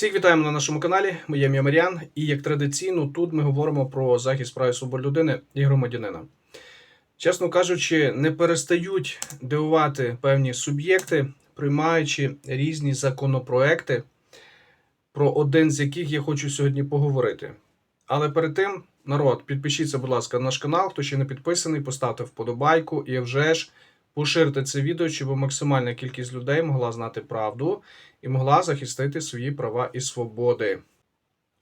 Всіх вітаємо на нашому каналі. Моє ім'я Маріан, і як традиційно, тут ми говоримо про захист прав і свобод людини і громадянина. Чесно кажучи, не перестають дивувати певні суб'єкти, приймаючи різні законопроекти, про один з яких я хочу сьогодні поговорити. Але перед тим, народ, підпишіться, будь ласка, на наш канал, хто ще не підписаний, поставте вподобайку і вже ж поширте це відео, щоб максимальна кількість людей могла знати правду і могла захистити свої права і свободи.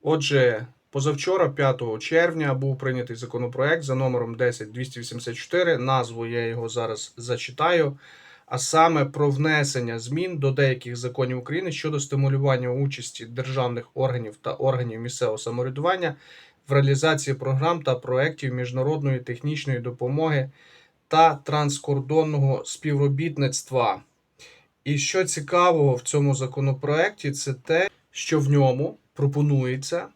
Отже, позавчора, 5 червня, був прийнятий законопроект за номером 10284. Назву я його зараз зачитаю. А саме про внесення змін до деяких законів України щодо стимулювання участі державних органів та органів місцевого самоврядування в реалізації програм та проєктів міжнародної технічної допомоги та транскордонного співробітництва. І що цікавого в цьому законопроекті, це те, що в ньому пропонується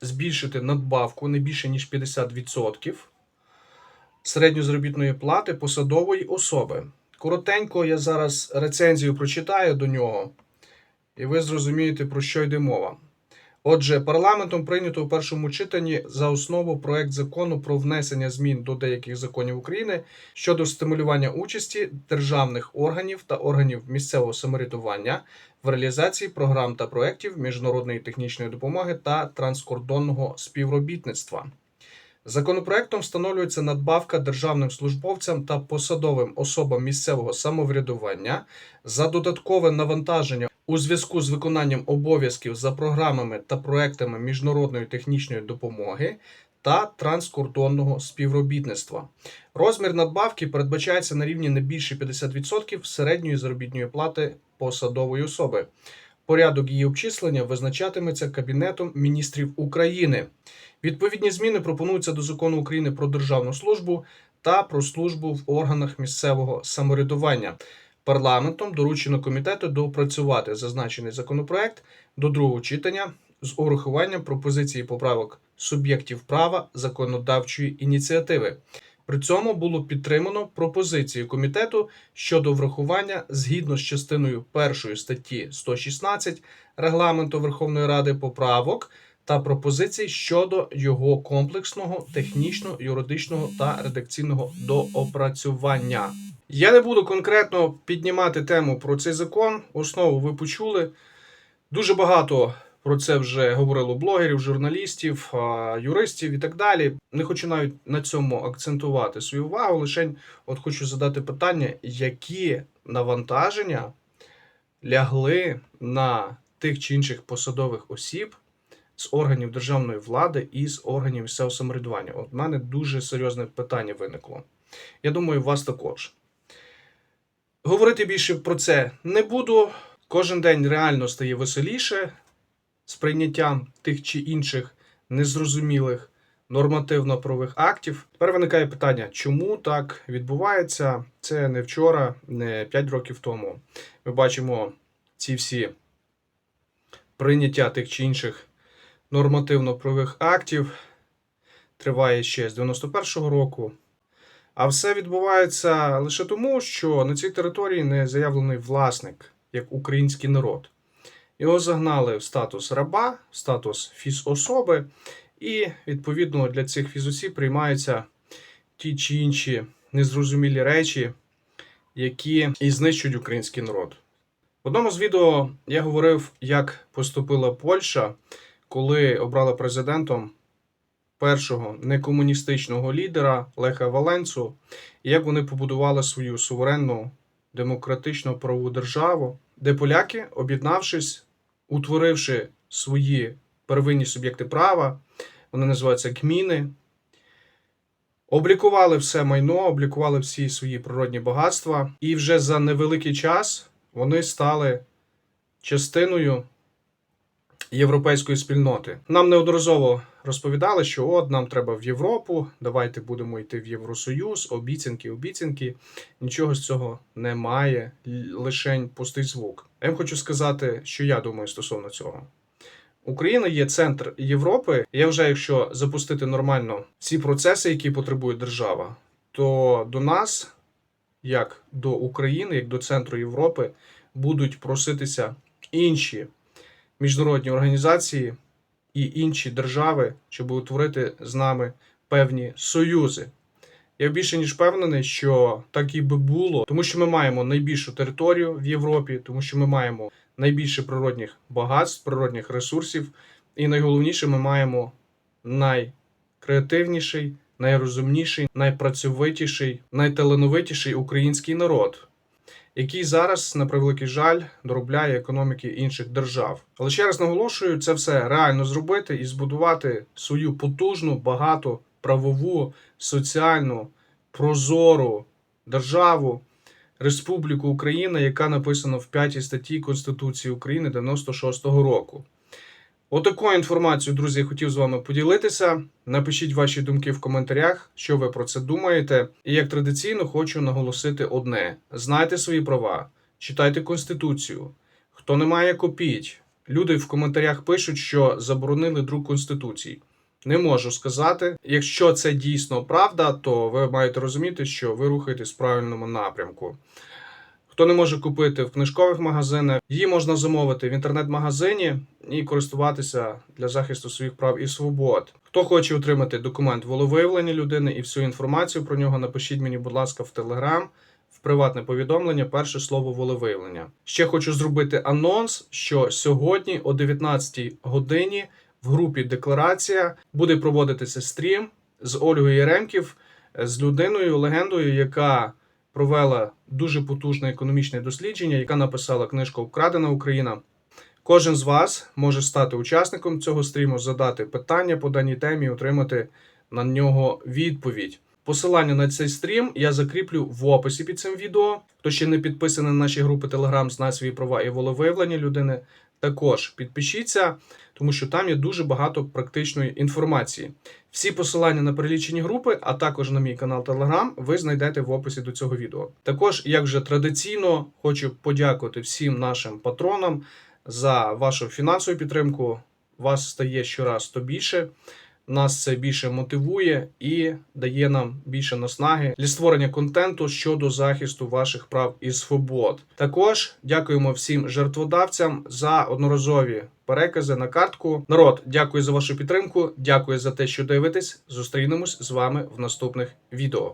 збільшити надбавку не більше ніж 50% середньозаробітної плати посадової особи. Коротенько я зараз рецензію прочитаю до нього, і ви зрозумієте, про що йде мова. Отже, парламентом прийнято у першому читанні за основу проект закону про внесення змін до деяких законів України щодо стимулювання участі державних органів та органів місцевого самоврядування в реалізації програм та проєктів міжнародної технічної допомоги та транскордонного співробітництва. Законопроектом встановлюється надбавка державним службовцям та посадовим особам місцевого самоврядування за додаткове навантаження у зв'язку з виконанням обов'язків за програмами та проектами міжнародної технічної допомоги та транскордонного співробітництва. Розмір надбавки передбачається на рівні не більше 50% середньої заробітної плати посадової особи. Порядок її обчислення визначатиметься Кабінетом міністрів України. Відповідні зміни пропонуються до закону України про державну службу та про службу в органах місцевого самоврядування. Парламентом доручено комітету доопрацювати зазначений законопроект до другого читання з урахуванням пропозиції поправок суб'єктів права законодавчої ініціативи. При цьому було підтримано пропозицію комітету щодо врахування згідно з частиною 1 статті 116 регламенту Верховної Ради поправок та пропозицій щодо його комплексного технічно, юридичного та редакційного доопрацювання. Я не буду конкретно піднімати тему про цей закон. Основу ви почули. Дуже багато про це вже говорило блогерів, журналістів, юристів і так далі. Не хочу навіть на цьому акцентувати свою увагу. Лише от хочу задати питання, які навантаження лягли на тих чи інших посадових осіб з органів державної влади і з органів місцевого самоврядування. От в мене дуже серйозне питання виникло. Я думаю, у вас також. Говорити більше про це не буду. Кожен день реально стає веселіше з прийняттям тих чи інших незрозумілих нормативно-правових актів. Тепер виникає питання, чому так відбувається? Це не вчора, не 5 років тому. Ми бачимо ці всі прийняття тих чи інших нормативно-правових актів. Триває ще з 91-го року. А все відбувається лише тому, що на цій території не заявлений власник як український народ. Його загнали в статус раба, в статус фізособи, і відповідно для цих фізосіб приймаються ті чи інші незрозумілі речі, які і знищують український народ. В одному з відео я говорив, як поступила Польща, коли обрала президентом першого некомуністичного лідера Леха Валенцу, і як вони побудували свою суверенну демократичну правову державу, де поляки, об'єднавшись, утворивши свої первинні суб'єкти права, вони називаються КМІни, облікували все майно, облікували всі свої природні багатства, і вже за невеликий час вони стали частиною європейської спільноти. Нам неодноразово розповідали, що от нам треба в Європу, давайте будемо йти в Євросоюз, обіцянки, обіцянки. Нічого з цього немає, лишень пустий звук. Я вам хочу сказати, що я думаю стосовно цього. Україна є центр Європи. Я вважаю, якщо запустити нормально всі процеси, які потребує держава, то до нас, як до України, як до центру Європи, будуть проситися інші міжнародні організації і інші держави, щоб утворити з нами певні союзи. Я більше ніж впевнений, що так і би було, тому що ми маємо найбільшу територію в Європі, тому що ми маємо найбільше природних багатств, природних ресурсів, і найголовніше, ми маємо найкреативніший, найрозумніший, найпрацьовитіший, найталановитіший український народ, який зараз, на превеликий жаль, доробляє економіки інших держав. Але ще раз наголошую, це все реально зробити і збудувати свою потужну, багату, правову, соціальну, прозору державу. Республіку Україна, яка написана в 5 статті Конституції України 96-го року. Отакою інформацією, друзі, я хотів з вами поділитися. Напишіть ваші думки в коментарях, що ви про це думаєте. І як традиційно хочу наголосити одне: знайте свої права, читайте Конституцію. Хто не має, копіть. Люди в коментарях пишуть, що заборонили друк Конституції. Не можу сказати. Якщо це дійсно правда, то ви маєте розуміти, що ви рухаєтесь в правильному напрямку. Хто не може купити в книжкових магазинах, її можна замовити в інтернет-магазині і користуватися для захисту своїх прав і свобод. Хто хоче отримати документ волевиявлення людини і всю інформацію про нього, напишіть мені, будь ласка, в Телеграм. В приватне повідомлення перше слово волевиявлення. Ще хочу зробити анонс, що сьогодні о 19 годині в групі Декларація буде проводитися стрім з Ольгою Єремків, з людиною, легендою, яка провела дуже потужне економічне дослідження, яка написала книжку Вкрадена Україна. Кожен з вас може стати учасником цього стріму, задати питання по даній темі отримати на нього відповідь. Посилання на цей стрім я закріплю в описі під цим відео. Хто ще не підписаний на наші групи Telegram, знає свої права і волевиявлення людини. Також підпишіться, тому що там є дуже багато практичної інформації. Всі посилання на перелічені групи, а також на мій канал Telegram, ви знайдете в описі до цього відео. Також, як вже традиційно, хочу подякувати всім нашим патронам за вашу фінансову підтримку. Вас стає щораз то більше. Нас це більше мотивує і дає нам більше наснаги для створення контенту щодо захисту ваших прав і свобод. Також дякуємо всім жертводавцям за одноразові перекази на картку. Народ, дякую за вашу підтримку. Дякую за те, що дивитесь. Зустрінемось з вами в наступних відео.